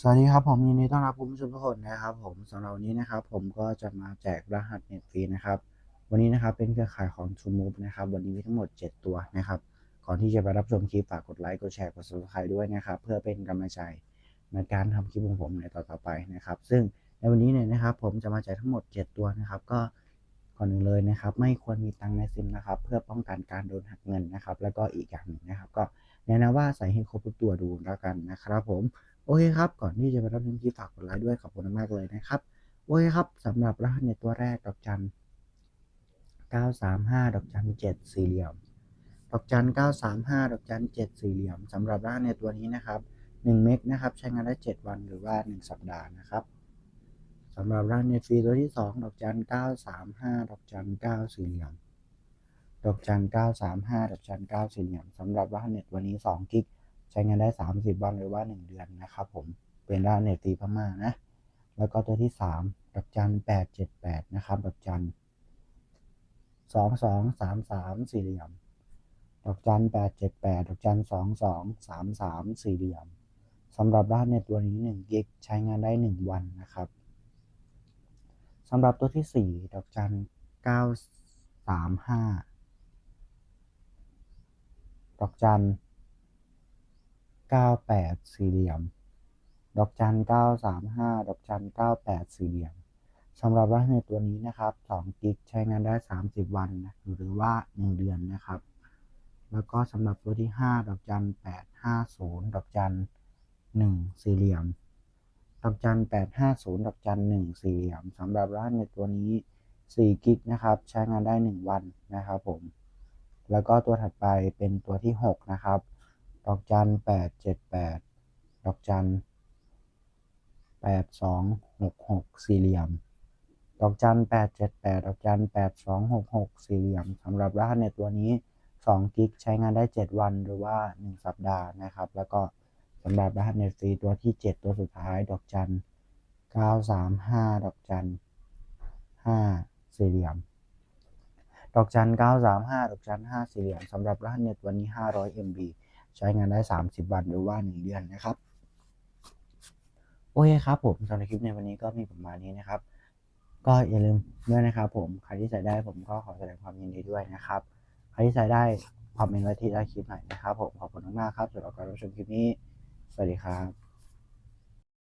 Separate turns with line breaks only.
สวัสดีครับผมยินดีต้อนรับคุณผู้ชมทุกคนนะครับ ผมสำหรับวันนี้นะครับ ผมก็จะมาแจกรหัสเน็ตฟรีนะครับ วันนี้นะครับเป็นเครือข่ายของ True Move นะครับ วันนี้มีทั้งหมด 7 ตัวนะครับ ก่อนที่จะไปรับชมคลิปฝากกดไลค์กดแชร์กด subscribe ด้วยนะครับ เพื่อเป็นกำลังใจในการทำคลิปของผมในต่อๆไปนะครับ ซึ่งในวันนี้เนี่ยนะครับ ผมจะมาแจกทั้งหมด 7 ตัวนะครับ ก็ก่อนหนึ่งเลยนะครับ ไม่ควรมีตังค์ในซิมนะครับ เพื่อป้องกันการโดนหักเงินนะครับ แล้วก็อีกอย่างหนึ่งนะครับ ก็แนะนำว่าใส่ให้ครบทุกตัวดูแล้วกันนะครับ ผม โอเคครับ ก่อนที่จะไปรับชมคลิปฝากกดไลค์ด้วยขอบคุณมากเลยนะครับ โอเคครับสำหรับรหัสในตัวแรกดอกจัน 935 ดอกจัน 7 สี่เหลี่ยม ดอกจัน 935 ดอกจัน 7 สี่เหลี่ยมสำหรับรหัสในตัวนี้นะครับ 1 เมกนะครับ ใช้งานได้ 7 วันหรือว่า 1 สัปดาห์นะครับสำหรับรหัสในฟรีตัวที่ 2 ดอกจัน 935 ดอกจัน 9 สี่เหลี่ยม ดอกจัน 935 ดอกจัน 9 สี่เหลี่ยมสำหรับรหัสเน็ตวันนี้2กิก ใช้งานได้ 30 วันหรือว่า 1 เดือนนะครับผมเป็นรหัสเน็ตฟรีพม่านะ แล้วก็ตัวที่ 3 ดอกจัน 878 นะครับดอกจัน 2233 สี่เหลี่ยม ดอกจัน 878 ดอกจัน 2233 สี่เหลี่ยมสำหรับรหัสเนตตัวนี้1กิกใช้งานได้ 1 วันนะครับสำหรับตัวที่ 4 ดอกจัน 935 ดอกจัน 98 สี่เหลี่ยม ดอกจัน 935 ดอกจัน 98 สี่เหลี่ยมสำหรับรหัสในตัวนี้นะครับ2กิกใช้งานได้ 30 วันนะหรือว่า 1 เดือนนะครับ แล้วก็สำหรับตัวที่ 5 ดอกจัน 850 ดอกจัน 1 สี่เหลี่ยม ดอกจัน 850 ดอกจัน 1 สี่เหลี่ยมสำหรับรหัสในตัวนี้4กิกนะครับใช้งานได้ 1 วันนะครับผม แล้วก็ตัวถัดไปเป็นตัวที่ 6 นะครับ ดอกจัน878ดแปดดอกจัน8266สี่เหลี่ยม ดอกจัน878ดแปดดอกจัน8266สี่เหลี่ยมสำหรับรหัสในตัวนี้2กิกใช้งานได้7วันหรือว่า1สัปดาห์นะครับ แล้วก็สำหรับรหัสเน็ตฟรีตัวที่7ตัวสุดท้าย ดอกจัน935ดอกจัน5สี่เหลี่ยม ดอกจัน935ดอกจัน5สี่เหลี่ยมสำหรับรหัสเน็ตวันนี้500 MB ใช้งานได้ 30 วันหรือว่า 1 เดือนนะครับ โอเคครับผมสำหรับคลิปในวันนี้ก็มีประมาณนี้นะครับ ก็อย่าลืมด้วยนะครับผมใครที่ใส่ได้ผมก็ขอแสดงความยินดีด้วยนะครับ ใครที่ใส่ได้คอมเมนต์ไว้ที่ใต้คลิปหน่อยนะครับ ผมขอบคุณมากๆครับสำหรับการรับชมคลิปนี้ สวัสดีครับ